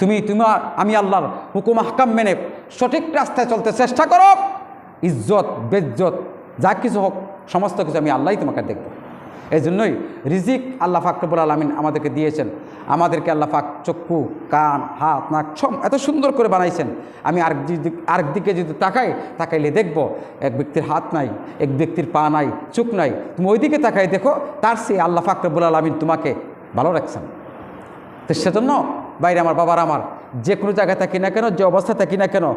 তুমি তুমি আমি আল্লাহর হুকুম হাকাম মেনে সঠিক রাস্তায় চলতে চেষ্টা করো। ইজ্জত, বেজ্জত, যা কিছু হোক, সমস্ত কিছু আমি আল্লাহই তোমাকে দেখব। এই জন্যই রিজিক আল্লাহ ফাকরবুল আলমিন আমাদেরকে দিয়েছেন। আমাদেরকে আল্লাহ ফাক চক্ষু, কান, হাত, নাক সব এত সুন্দর করে বানাইছেন। আমি আরেক আরেক দিকে যদি তাকাই, তাকাইলে দেখব, এক ব্যক্তির হাত নাই, এক ব্যক্তির পা নাই, চোখ নাই। তুমি ওই দিকে তাকাই দেখো, তার সে আল্লাহ ফাকরবুল আলমিন তোমাকে ভালো রাখছেন। তো সেজন্য বাইরে আমার, বাবার আমার, যে কোনো জায়গায় থাকি না কেন, যে অবস্থায় থাকি না কেন,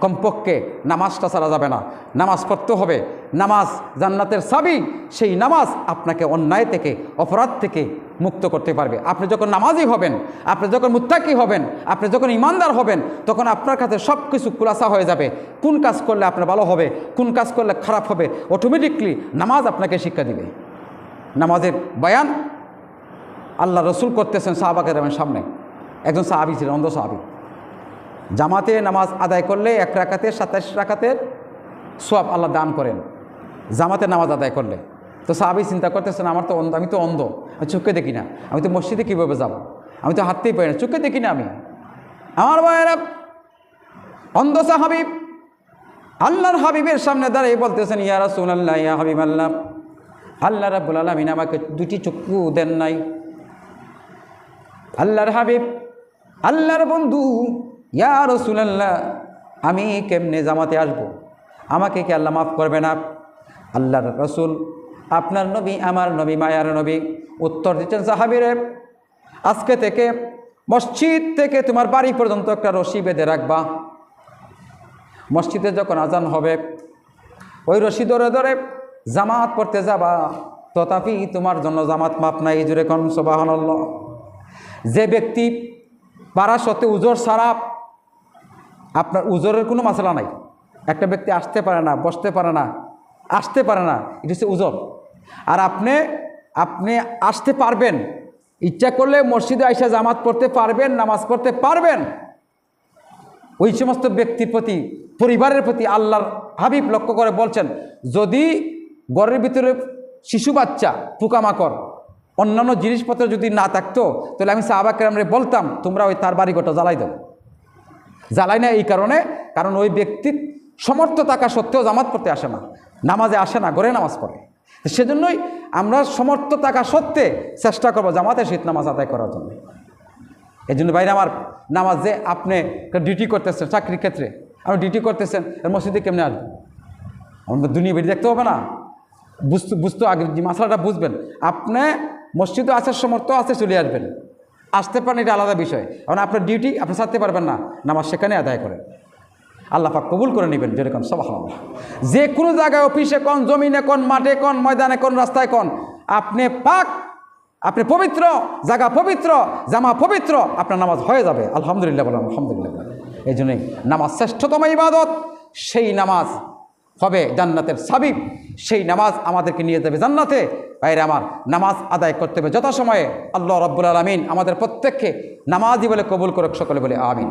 কমপক্ষে নামাজটা ছাড়া যাবে না। নামাজ পড়তে হবে, নামাজ জান্নাতের সাবি সেই নামাজ আপনাকে অন্যায় থেকে, অপরাধ থেকে মুক্ত করতে পারবে। আপনি যখন নামাজি হবেন, আপনি যখন মুত্তাকি হবেন, আপনি যখন ইমানদার হবেন, তখন আপনার কাছে সব কিছু খুলাসা হয়ে যাবে। কোন কাজ করলে আপনার ভালো হবে, কোন কাজ করলে খারাপ হবে অটোমেটিকলি নামাজ আপনাকে শিক্ষা দিবে। নামাজের বয়ান আল্লাহ রসুল করতেছেন সাহাবাকের সামনে। একজন সাহাবি ছিলেন, অন্ধ সাহাবি। জামাতে নামাজ আদায় করলে এক রাকাতে সাতাশ রাকাতের সোয়াব আল্লাহ দান করেন। জামাতে নামাজ আদায় করলে। তো সাহাবি চিন্তা করতেছেন, আমার তো অন্ধ, আমি তো অন্ধ, আমি চোখে দেখি না, আমি তো মসজিদে কীভাবে যাব? আমি তো হাঁটতেই পারি না চোখে দেখি না আমি। আমার ভাইয়েরা, অন্ধ সাহাবি, আল্লাহর হাবিবের সামনে দাঁড়িয়ে বলতেছেন, ইয়া রাসূলুল্লাহ, ইয়া হাবিব আল্লাহ আল্লাহ রাব্বুল আলামিন আমাকে দুটি চক্ষু দেন নাই। আল্লাহর হাবিব আল্লাহর বন্ধু, ইয়া রসুলাল্লাহ, আমি কেমনে জামাতে আসব। আমাকে কি আল্লাহ মাফ করবে না? আল্লাহর রসুল, আপনার নবী, আমার নবী, মায়ার নবী, উত্তর দিচ্ছেন সাহাবিরে, আজকে থেকে মসজিদ থেকে তোমার বাড়ি পর্যন্ত একটা রশি বেঁধে রাখবা। মসজিদে যখন আজান হবে, ওই রশি ধরে ধরে জামাত পড়তে যাবা। তথাপি তোমার জন্য জামাত মাপ নাই জুড়ে কন সবাহান্লাহ যে ব্যক্তি পাড়া সত্ত্বে উজোর ছাড়া আপনার উজোরের কোনো মশলা নাই। একটা ব্যক্তি আসতে পারে না, বসতে পারে না, আসতে পারে না, এটা হচ্ছে উজোর। আর আপনি আপনি আসতে পারবেন, ইচ্ছা করলে মসজিদে আইসা জামাত পড়তে পারবেন, নামাজ পড়তে পারবেন। ওই সমস্ত ব্যক্তির প্রতি, পরিবারের প্রতি আল্লাহর হাবিব লক্ষ্য করে বলছেন, যদি ঘরের ভিতরে শিশু বাচ্চা পোকামাকড় অন্যান্য জিনিসপত্র যদি না থাকতো, তাহলে আমি সাহাবাকেরামরে বলতাম, তোমরা ওই তার বাড়ি গোটা জ্বালাই দাও। জ্বালাই না এই কারণে, কারণ ওই ব্যক্তির সমর্থ থাকা সত্ত্বেও জামাত পড়তে আসে না, নামাজে আসে না, ঘরে নামাজ পড়ে। সেজন্যই আমরা সমর্থ থাকা সত্ত্বে চেষ্টা করব জামাতে শীত নামাজ আদায় করার জন্য। এই জন্য বাইরে আমার নামাজ আপনি ডিউটি করতেছেন, চাকরির ক্ষেত্রে, আপনি ডিউটি করতেছেন মসজিদে কেমনে আসবেন? আমাদের দুনিয়া বেরিয়ে দেখতে হবে না। বুঝতে বুঝতে আগে যে মশলাটা বুঝবেন। আপনি মসজিদে আসার সমর্থ আছে চলে আসবেন। আসতে পারেন, এটা আলাদা বিষয়। কারণ আপনার ডিউটি আপনি ছাড়তে পারবেন না। নামাজ সেখানে আদায় করেন। আল্লাহ পাক কবুল করে নেবেন, যেরকম সব যে কোনো জায়গায় অফিসে কোন, জমিনে কোন, মাঠে কোন, ময়দানে কোন, রাস্তায় কোন, আপনি পাক, আপনি পবিত্র, জায়গা পবিত্র, জামা পবিত্র, আপনার নামাজ হয়ে যাবে। আলহামদুলিল্লাহ বলেন, আলহামদুলিল্লাহ এই জন্যই নামাজ শ্রেষ্ঠতম ইবাদত, সেই নামাজ হবে জান্নাতের সাবিব। সেই নামাজ আমাদেরকে নিয়ে যাবে জান্নাতে। বাইরে আমার, নামাজ আদায় করতে হবে। যথাসময়ে আল্লাহ রব্বুল আলমিন আমাদের প্রত্যেককে নামাজই বলে কবুল করুক, সকলে বলে আমিন।